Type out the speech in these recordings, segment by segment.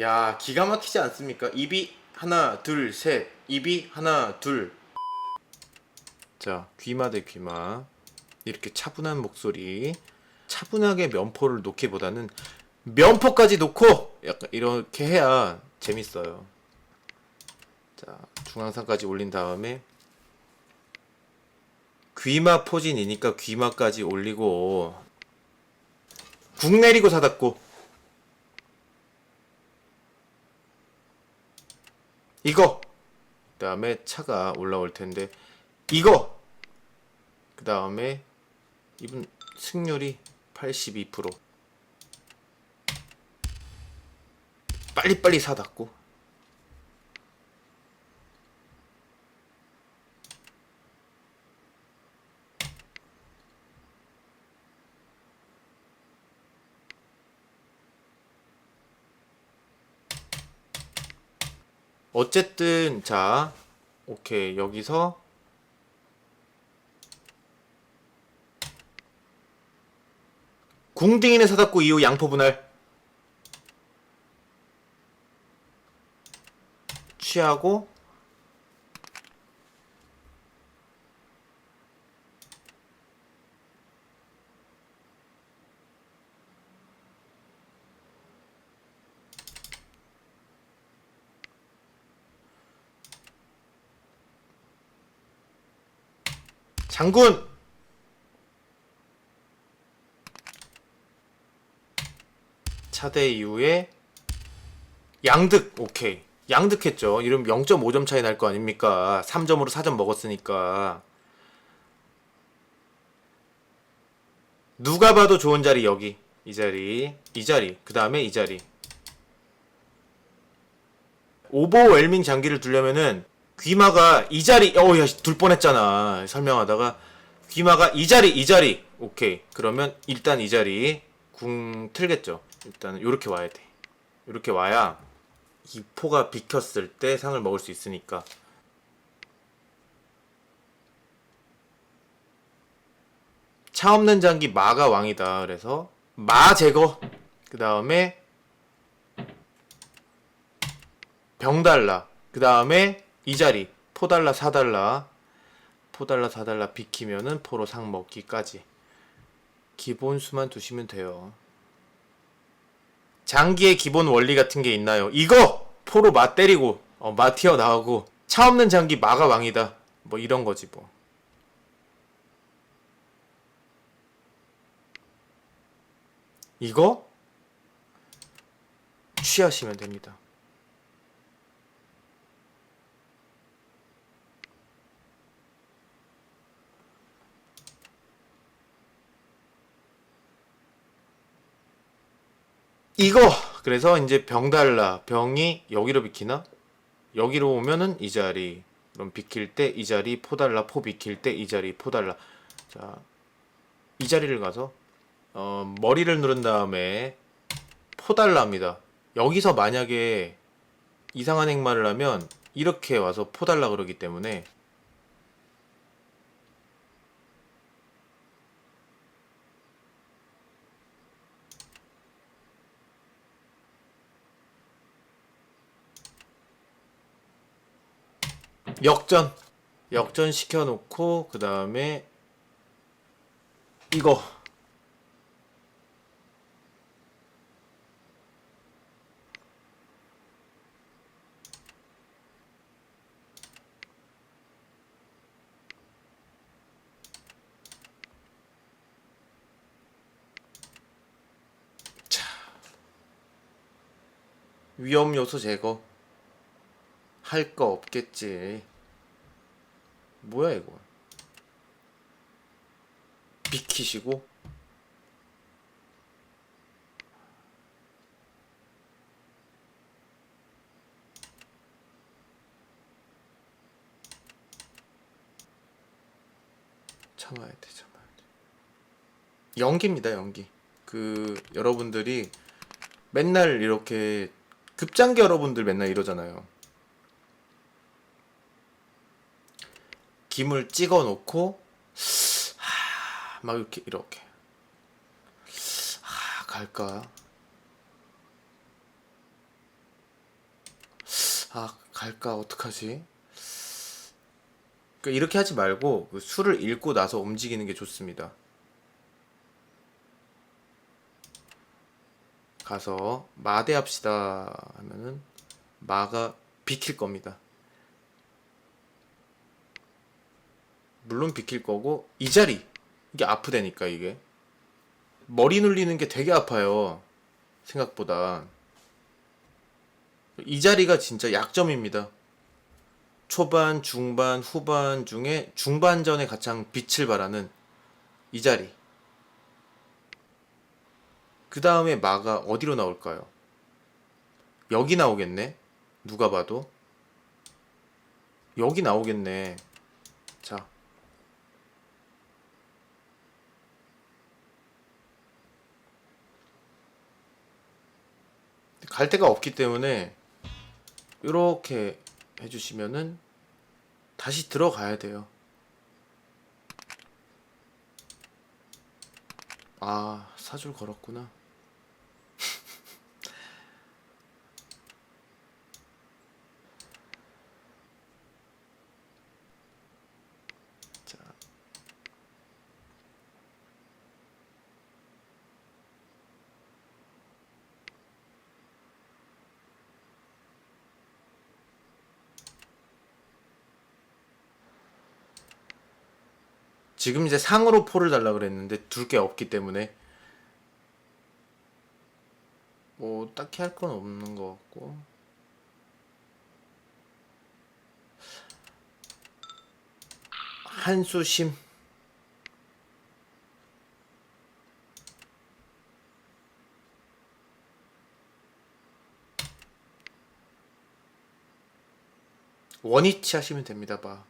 야 기가 막히지 않습니까? 입이 하나 둘 셋 입이 하나 둘. 자 귀마 대 귀마 이렇게 차분한 목소리 차분하게 면포를 놓기보다는 면포까지 놓고 약간 이렇게 해야 재밌어요. 자 중앙선까지 올린 다음에 귀마 포진이니까 귀마까지 올리고 국 내리고 사닫고 이거. 그 다음에 차가 올라올 텐데 이거. 그 다음에 이분 승률이 82% 빨리빨리 사닫고 어쨌든 자 오케이. 여기서 궁딩이네 사닫고 이후 양포 분할. 취하고 장군! 차대 이후에 양득 오케이. 양득했죠. 이러면 0.5점 차이 날 거 아닙니까? 3점으로 4점 먹었으니까. 누가 봐도 좋은 자리 여기. 이 자리 이 자리 그 다음에 이 자리. 오버웰밍 장기를 두려면은 귀마가 이 자리 어야 둘 뻔했잖아. 설명하다가 귀마가 이 자리 이 자리. 오케이. 그러면 일단 이 자리 궁 틀겠죠. 일단은 요렇게 와야 돼. 요렇게 와야 이 포가 비켰을 때 상을 먹을 수 있으니까. 차 없는 장기 마가 왕이다. 그래서 마 제거. 그 다음에 병달라. 그 다음에 이 자리 포달라 사달라. 포달라 사달라 비키면은 포로 상 먹기까지. 기본 수만 두시면 돼요. 장기의 기본 원리 같은 게 있나요? 이거 포로 마 때리고 어, 마 튀어 나오고 차 없는 장기 마가 왕이다. 뭐 이런 거지 뭐. 이거? 취하시면 됩니다. 이거. 그래서 이제 병 달라. 병이 여기로 비키나? 여기로 오면은 이 자리. 그럼 비킬 때 이 자리 포 달라 포 비킬 때 이 자리 포 달라. 자 이 자리를 가서 어, 머리를 누른 다음에 포 달라 합니다. 여기서 만약에 이상한 행마를 하면 이렇게 와서 포 달라 그러기 때문에 역전. 역전 시켜놓고 그 다음에 이거. 자 위험 요소 제거. 할 거 없겠지. 뭐야 이거? 비키시고 참아야 돼, 참아야 돼. 연기입니다, 연기. 그 여러분들이 맨날 이렇게 급장기 여러분들 맨날 이러잖아요. 김을 찍어 놓고 하, 막 이렇게 이렇게 하, 갈까 아 갈까 어떡하지? 그러니까 이렇게 하지 말고 그 수를 읽고 나서 움직이는 게 좋습니다. 가서 마대합시다 하면은 마가 비킬 겁니다. 물론 비킬 거고 이 자리. 이게 아프다니까 이게. 머리 눌리는 게 되게 아파요. 생각보다. 이 자리가 진짜 약점입니다. 초반 중반 후반 중에 중반전에 가장 빛을 발하는 이 자리. 그 다음에 마가 어디로 나올까요? 여기 나오겠네. 누가 봐도. 여기 나오겠네. 자 갈 데가 없기 때문에 이렇게 해주시면은 다시 들어가야 돼요. 아 사줄 걸었구나. 지금 이제 상으로 포를 달라 그랬는데 둘 게 없기 때문에. 뭐 딱히 할 건 없는 것 같고. 한수심. 원위치 하시면 됩니다 봐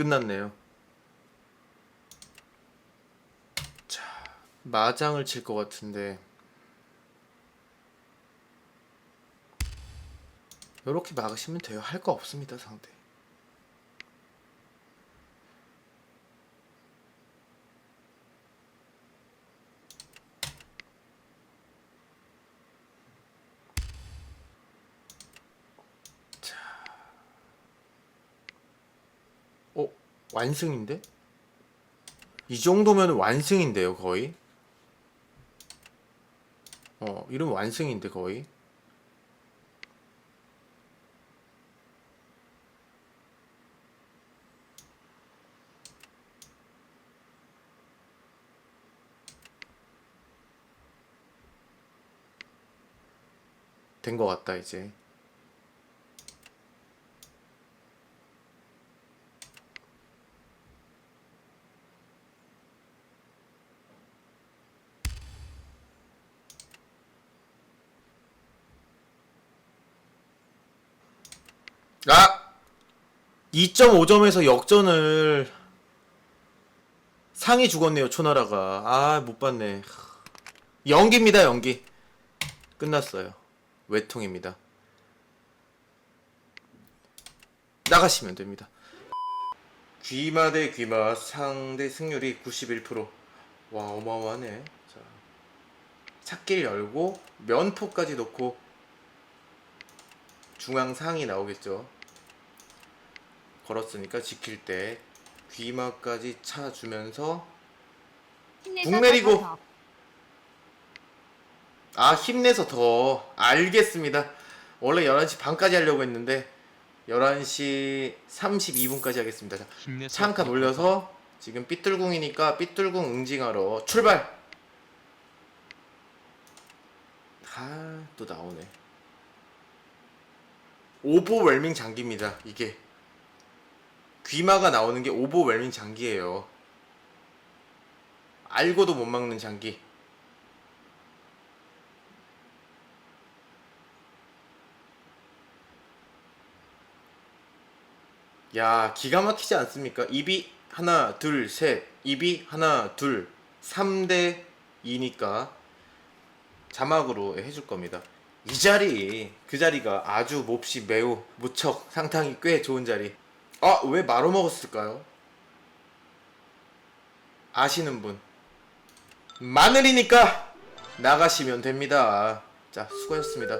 끝났네요. 자, 마장을 칠 것 같은데 이렇게 막으시면 돼요. 할 거 없습니다, 상대. 어, 완승인데? 이 정도면 완승인데요, 거의. 어, 이러면 완승인데, 거의. 된 것 같다, 이제. 아! 2.5점에서 역전을 상이 죽었네요, 초나라가. 아, 못 봤네. 연기입니다, 연기. 끝났어요. 외통입니다. 나가시면 됩니다. 귀마 대 귀마 상대 승률이 91%. 와, 어마어마하네. 자. 찾기를 열고 면포까지 놓고 중앙 상이 나오겠죠. 걸었으니까 지킬 때 귀마까지 차 주면서 힘내서 북 내리고. 아 힘내서 더 알겠습니다. 원래 11시 반까지 하려고 했는데 11시 32분까지 하겠습니다. 자, 힘내서 창카 더 돌려서 지금 삐뚤궁이니까 삐뚤궁 응징하러 출발. 아, 또 나오네. 오버웰밍 장기입니다. 이게 귀마가 나오는 게 오버웰밍 장기예요. 알고도 못 막는 장기. 야, 기가 막히지 않습니까? 입이 하나, 둘, 셋. 입이 하나, 둘. 3대 2니까 자막으로 해줄 겁니다. 이 자리 그 자리가 아주 몹시 매우 무척 상당히 꽤 좋은 자리. 아 왜 마로 먹었을까요? 아시는 분 마늘이니까 나가시면 됩니다. 자 수고하셨습니다.